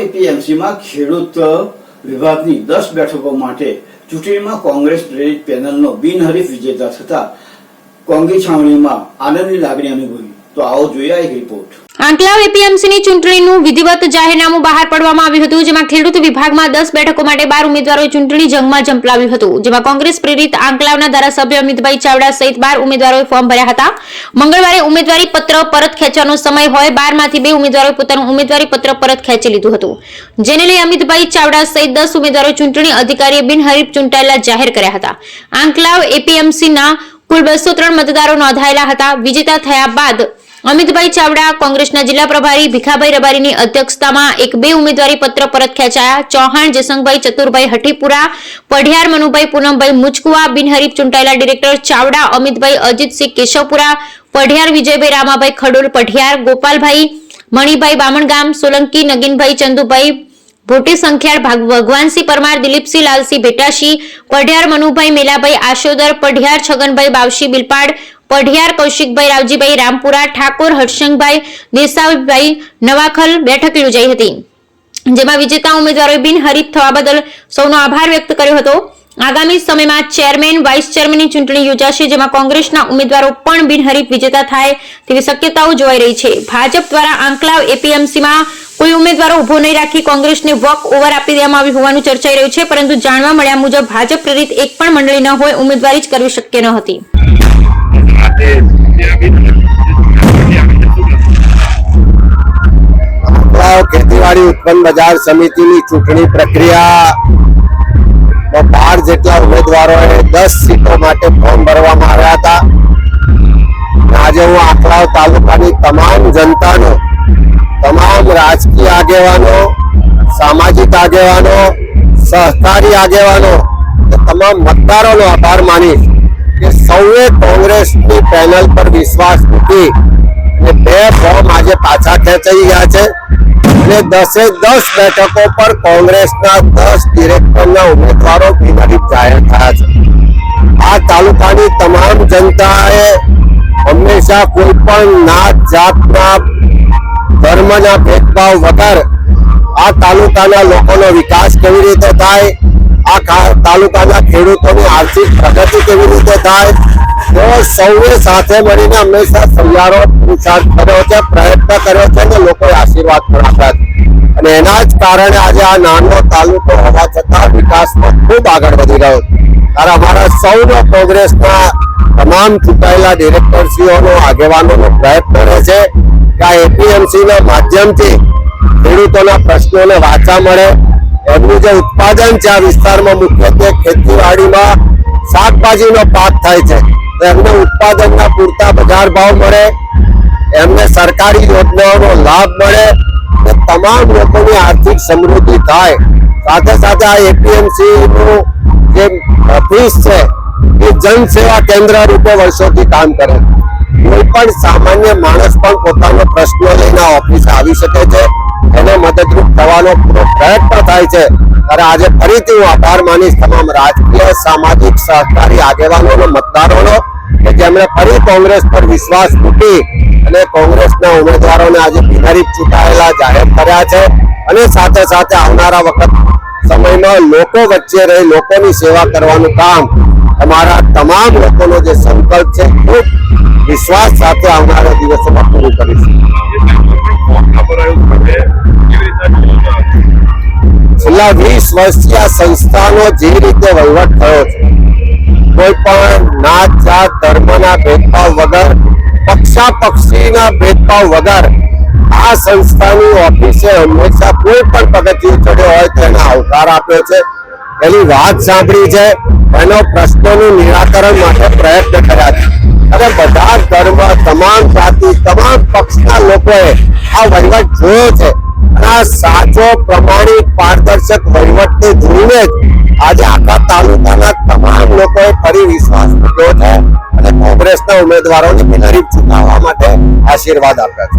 એપીએમસીમાં ખેડૂત વિભાગની દસ બેઠકો માટે ચૂંટણીમાં કોંગ્રેસ પ્રેરિત પેનલનો બિનહરીફ વિજેતા થતા કોંગી છાવણીમાં આનંદની લાગણી અનુભવી. તો આવો જોઈએ એક રિપોર્ટ આંકલાવ એપીએમસીની ચૂંટણીનું વિધિવત જાહેરનામું બહાર પાડવામાં આવ્યું હતું, જેમાં ખેડૂત વિભાગમાં દસ બેઠકો માટે બાર ઉમેદવારોએ ચૂંટણી જંગમાં ઝંપલાવ્યું હતું. જેમાં કોંગ્રેસ પ્રેરિત આંકલાવના ધારાસભ્ય અમિતભાઈ ચાવડા સહિત બાર ઉમેદવારોએ ફોર્મ ભર્યા હતા. મંગળવારે ઉમેદવારી પત્ર પરત ખેંચવાનો સમય હોય, બારમાંથી બે ઉમેદવારોએ પોતાનું ઉમેદવારી પત્ર પરત ખેંચી લીધું હતું. જેને લઈ અમિતભાઈ ચાવડા સહિત દસ ઉમેદવારો ચૂંટણી અધિકારીએ બિનહરીફ ચૂંટાયેલા જાહેર કર્યા હતા. આંકલાવ એપીએમસીના કુલ બસો ત્રણ મતદારો નોંધાયેલા હતા. વિજેતા થયા બાદ અમિતભાઈ ચાવડા કોંગ્રેસના જિલ્લા પ્રભારી, ભીખાભાઈ રબારીની અધ્યક્ષતામાં એક બે ઉમેદવારી પત્ર પરત ખેંચાયા. ચૌહાણ, જસંગભાઈ ચતુરભાઈ હઠીપુરા પઢિયાર મનુભાઈ પૂનમભાઈ મુચકુવા બિનહરીફ ચૂંટાયેલા ડિરેક્ટર ચાવડા, અમિતભાઈ અજીતસિંહ કેશવપુરા, પઢિયાર વિજયભાઈ રામાભાઈ ખડોલ પઢિયાર, ગોપાલભાઈ મણિભાઈ બામણગામ, સોલંકી નગીનભાઈ ચંદુભાઈ, ભોટી સંખ્યાળ ભાગ- ભગવાનસિંહ પરમાર, દિલીપસિંહ લાલસિંહ ભેટાશી, પઢિયાર મનુભાઈ મેલાભાઈ આશોદર, પઢિયાર છગનભાઈ બાવશી બિલપાડ પઢિયાર કૌશિકભાઈ રાવજીભાઈ, રામપુરા, ઠાકોર હર્ષંગભાઈ દેસાઈભાઈ, નવાખલ બેઠક યોજાઈ હતી. જેમાં વિજેતા ઉમેદવારોએ બિનહરીફ થવા બદલ સૌનો આભાર વ્યક્ત કર્યો હતો. આગામી સમયમાં ચેરમેન, વાઇસ ચેરમેનની ચૂંટણી યોજાશે, જેમાં કોંગ્રેસના ઉમેદવારો પણ બિનહરીફ વિજેતા થાય તેવી શક્યતાઓ જોવાઈ રહી છે. ભાજપ દ્વારા આંકલાવ એપીએમસીમાં કોઈ ઉમેદવારો ઊભો નહીં રાખી કોંગ્રેસને વોક ઓવર આપી દેવામાં આવી હોવાનું ચર્ચાઈ રહ્યું છે, પરંતુ જાણવા મળ્યા મુજબ ભાજપ પ્રેરિત એક પણ મંડળી ન હોય, ઉમેદવારી જ કરવી શક્ય ન હતી. ખેતીવાડી ઉત્પન્ન બજાર સમિતિની ચૂંટણી પ્રક્રિયા બાર જેટલા ઉમેદવારોએ દસ સીટો માટે ફોર્મ ભરવામાં આવ્યા હતા. આજે હું આખલાવ તાલુકાની તમામ જનતાનો, તમામ રાજકીય આગેવાનો, સામાજિક આગેવાનો, સહકારી આગેવાનો તમામ મતદારોનો આભાર માનીશ કે સૌએ કોંગ્રેસની પેનલ પર વિશ્વાસ મૂકી અને બે ફોર્મ આજે પાછા ખેંચાઈ ગયા છે. અને દસે દસ બેઠકો પર કોંગ્રેસના દસ ડિરેક્ટરના ઉમેદવારો બિનહરીફ જાહેર થયા છે. આ તાલુકાની તમામ જનતાએ હંમેશા કોઈ પણ નાત જાતના ધર્મના ભેદભાવ વગર આ તાલુકાના લોકોનો વિકાસ કેવી રીતે થાય, આ તાલુકાના ખેડૂતોની આર્થિક પ્રગતિ કેવી રીતે થાય તો સૌએ સાથે મળીને હંમેશા સહિયારો પુરુષાર્થ કર્યો છે, પ્રયત્ન કર્યો છે અને લોકોએ આશીર્વાદ પણ આપ્યા છે. અને એના જ કારણે આજે આ નાનો તાલુકો હોવા છતાં વિકાસમાં ખૂબ આગળ વધી રહ્યો છે. ત્યારે અમારા સૌનો કોંગ્રેસના તમામ ચૂંટાયેલા ડિરેક્ટરશ્રીઓનો, આગેવાનોનો પ્રયત્ન રહે છે કે આ એપીએમસીના માધ્યમથી ખેડૂતોના પ્રશ્નોને વાચા મળે. એમનું જે ઉત્પાદન છે આ વિસ્તારમાં મુખ્યત્વે ખેતીવાડીમાં શાકભાજીનો પાક થાય છે. એમને ઉત્પાદનના પૂરતા બજાર ભાવ મળે, એમને સરકારી યોજનાઓનો લાભ મળે અને તમામ લોકોની આર્થિક સમૃદ્ધિ થાય. સાથે સાથે આ એપીએમસીનું જે ઓફિસ છે, એ જન સેવા કેન્દ્ર રૂપે વર્ષોથી કામ કરે કોઈ પણ સામાન્ય માણસ પણ પોતાનો પ્રશ્ન લઈને ઓફિસે આવી શકે છે. એને મદદરૂપ થવાનો પ્રયત્ન થાય છે. ત્યારે આજે ફરીથી હું આભાર માનીશ તમામ રાજકીય, સામાજિક, સહકારી આગેવાનો મતદારોનો કે જેમણે ફરી કોંગ્રેસ પર વિશ્વાસ મૂકી અને કોંગ્રેસના ઉમેદવારોને આજે બિનહરીફ ચૂંટાયેલા જાહેર કર્યા છે અને સાથે સાથે આવનારા વખત સમયમાં લોકો વચ્ચે રહી લોકોની સેવા કરવાનું કામ તમારા તમામ લોકોનો જે સંકલ્પ છે, ખૂબ વિશ્વાસ સાથે આવનારા દિવસોમાં પૂરું કરીશું. છેલ્લા વીસ વર્ષથી આ સંસ્થાનો જે રીતે વહીવટ થયો છે, કોઈ પણ નાત જાત ધર્મના ભેદભાવ વગર પક્ષા પક્ષીના ભેદભાવ વગર, આ સંસ્થાની ઓફિસે હંમેશા કોઈ પણ પગથિયું ચડ્યો હોય તો એને આવકાર આપ્યો છે. એની વાત સાંભળી છે, એનો પ્રશ્નોનું નિરાકરણ માટે પ્રયત્ન કર્યા છે. અને બધા ધર્મ, તમામ જાતિ, તમામ પક્ષના લોકોએ આ વહીવટ જોયો છે. અને સાચો પ્રમાણિક પારદર્શક વહીવટને જોઈને જ આજે આખા તાલુકાના તમામ લોકોએ ફરી વિશ્વાસ મૂક્યો છે અને કોંગ્રેસના ઉમેદવારોને બિનહરીફ ચૂંટાવવા માટે આશીર્વાદ આપ્યા છે.